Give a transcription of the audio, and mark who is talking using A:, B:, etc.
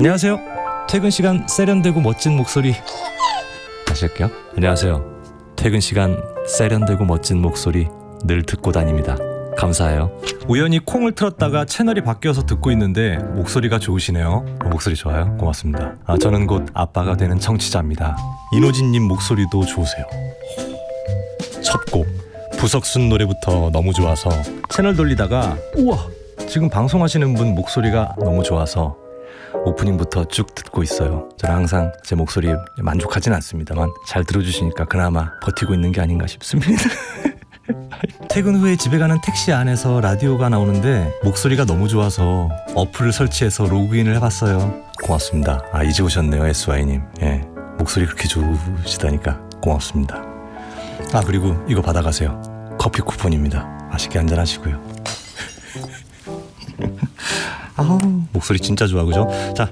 A: 안녕하세요. 퇴근 시간 세련되고 멋진 목소리 다시 할게요. 안녕하세요. 퇴근 시간 세련되고 멋진 목소리 늘 듣고 다닙니다. 감사해요. 우연히 콩을 틀었다가 채널이 바뀌어서 듣고 있는데 목소리가 좋으시네요. 어, 목소리 좋아요. 고맙습니다. 아, 저는 곧 아빠가 되는 청취자입니다. 이노진님 목소리도 좋으세요. 첫 곡 부석순 노래부터 너무 좋아서 채널 돌리다가 우와 지금 방송하시는 분 목소리가 너무 좋아서 오프닝부터 쭉 듣고 있어요. 저는 항상 제 목소리에 만족하진 않습니다만 잘 들어주시니까 그나마 버티고 있는 게 아닌가 싶습니다. 퇴근 후에 집에 가는 택시 안에서 라디오가 나오는데 목소리가 너무 좋아서 어플을 설치해서 로그인을 해봤어요. 고맙습니다. 아 이제 오셨네요 SY님. 예 목소리 그렇게 좋으시다니까 고맙습니다. 아 그리고 이거 받아가세요. 커피 쿠폰입니다. 맛있게 한잔 하시고요. 목소리 진짜 좋아 그죠? 자